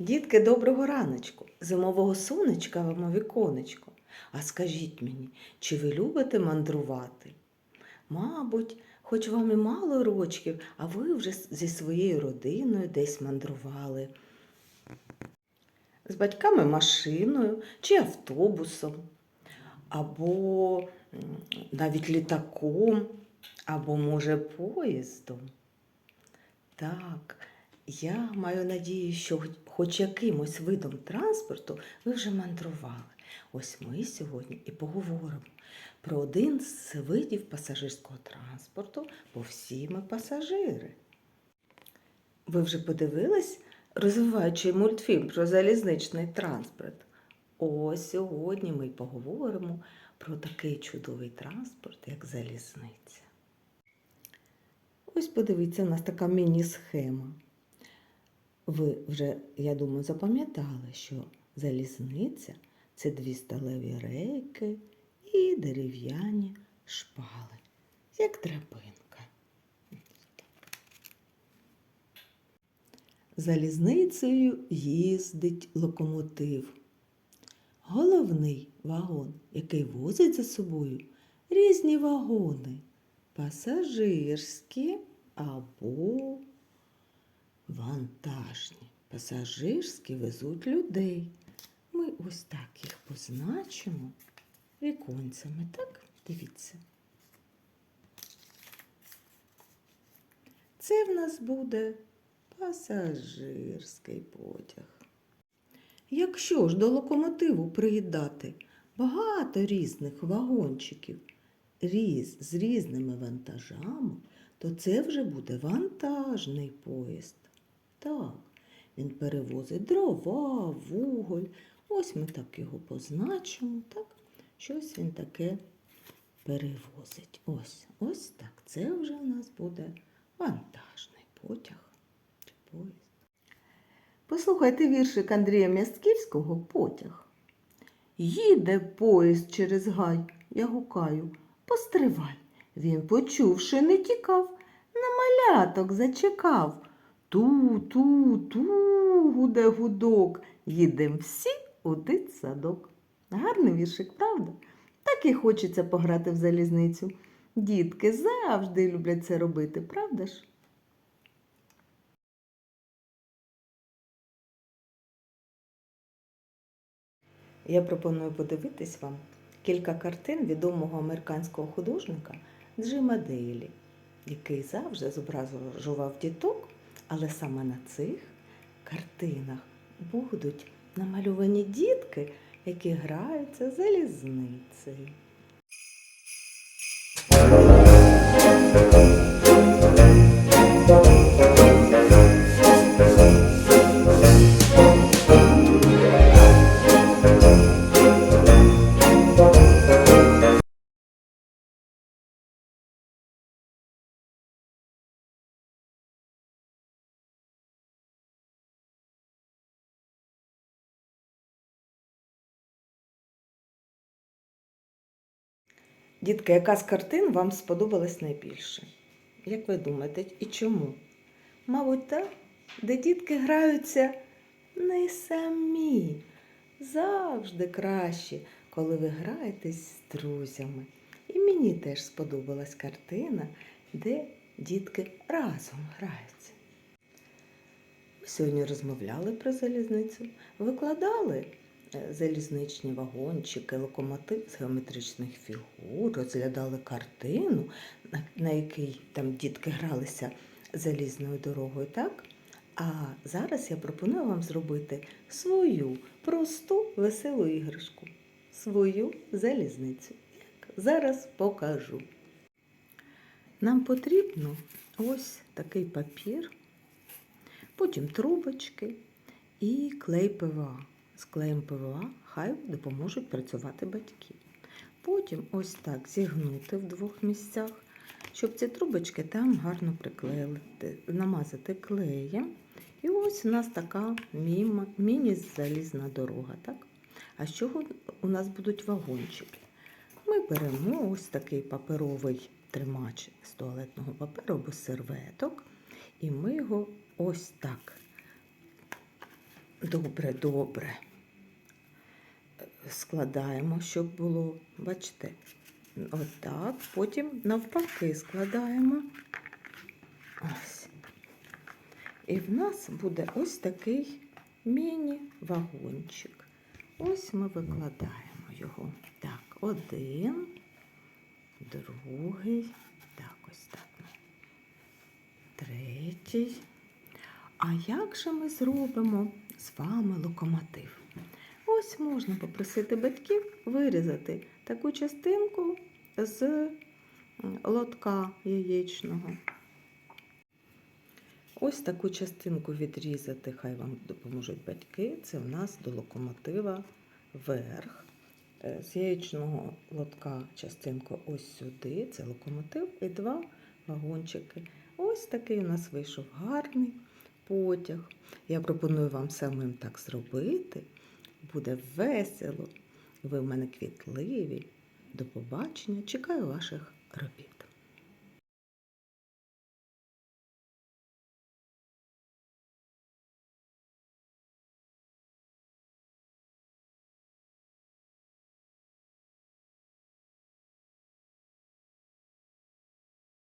Дітки, доброго раночку, зимового сонечка вам віконечко. А скажіть мені, чи ви любите мандрувати? Мабуть, хоч вам і мало рочків, а ви вже зі своєю родиною десь мандрували. З батьками машиною чи автобусом, або навіть літаком, або, може, поїздом. Так, я маю надію, що хоч- якимось видом транспорту ви вже мандрували. Ось ми сьогодні і поговоримо про один з видів пасажирського транспорту, бо всі ми пасажири. Ви вже подивились розвиваючий мультфільм про залізничний транспорт? Ось сьогодні ми поговоримо про такий чудовий транспорт, як залізниця. Ось подивіться, у нас така міні-схема. Ви вже, я думаю, запам'ятали, що залізниця це дві сталеві рейки і дерев'яні шпали, як драбинка. Залізницею їздить локомотив. Головний вагон, який возить за собою різні вагони, пасажирські або вантажні. Пасажирські везуть людей. Ми ось так їх позначимо віконцями, так? Дивіться. Це в нас буде пасажирський потяг. Якщо ж до локомотиву приїдати багато різних вагончиків різ, з різними вантажами, то це вже буде вантажний поїзд. Так, він перевозить дрова, вуголь. Ось ми так його позначимо, так? Щось він таке перевозить. Ось, ось так. Це вже у нас буде вантажний потяг чи поїзд. Послухайте віршик Андрія Мясківського потяг. Їде поїзд через гай, я гукаю, постривай. Він, почувши, не тікав, на маляток зачекав. Ту, ту, ту, гуде гудок, їдем всі у дитсадок. Гарний віршик, правда? Так і хочеться пограти в залізницю. Дітки завжди люблять це робити, правда ж? Я пропоную подивитись вам кілька картин відомого американського художника Джима Дейлі, який завжди зображував діток, але саме на цих картинах будуть намальовані дітки, які граються залізницею. Дітки, яка з картин вам сподобалась найбільше? Як ви думаєте, і чому? Мабуть, та, де дітки граються не самі. Завжди краще, коли ви граєтесь з друзями. І мені теж сподобалась картина, де дітки разом граються. Ми сьогодні розмовляли про залізницю, викладали залізничні вагончики, локомотив з геометричних фігур, розглядали картину, на, якій там дітки гралися залізною дорогою, так? А зараз я пропоную вам зробити свою просту веселу іграшку, свою залізницю. Як зараз покажу. Нам потрібно ось такий папір, потім трубочки і клей ПВА. З клеєм ПВА хай допоможуть працювати батьки. Потім ось так зігнути в двох місцях, щоб ці трубочки там гарно приклеїти, намазати клеєм. І ось у нас така міні-залізна дорога. Так? А з чого у нас будуть вагончики? Ми беремо ось такий паперовий тримач з туалетного паперу або серветок, і ми його ось так Добре, добре. Складаємо, щоб було, бачите, отак. Потім навпаки складаємо. Ось. І в нас буде ось такий міні-вагончик. Ось ми викладаємо його. Так, один, другий, так, ось так. Третій. А як же ми зробимо з вами локомотив? Ось можна попросити батьків вирізати таку частинку з лотка яєчного. Ось таку частинку відрізати, хай вам допоможуть батьки. Це в нас до локомотива верх. Е, З яєчного лотка частинку ось сюди, це локомотив, і два вагончики. Ось такий у нас вийшов гарний потяг. Я пропоную вам самим так зробити. Буде весело. Ви в мене квітливі. До побачення. Чекаю ваших робіт.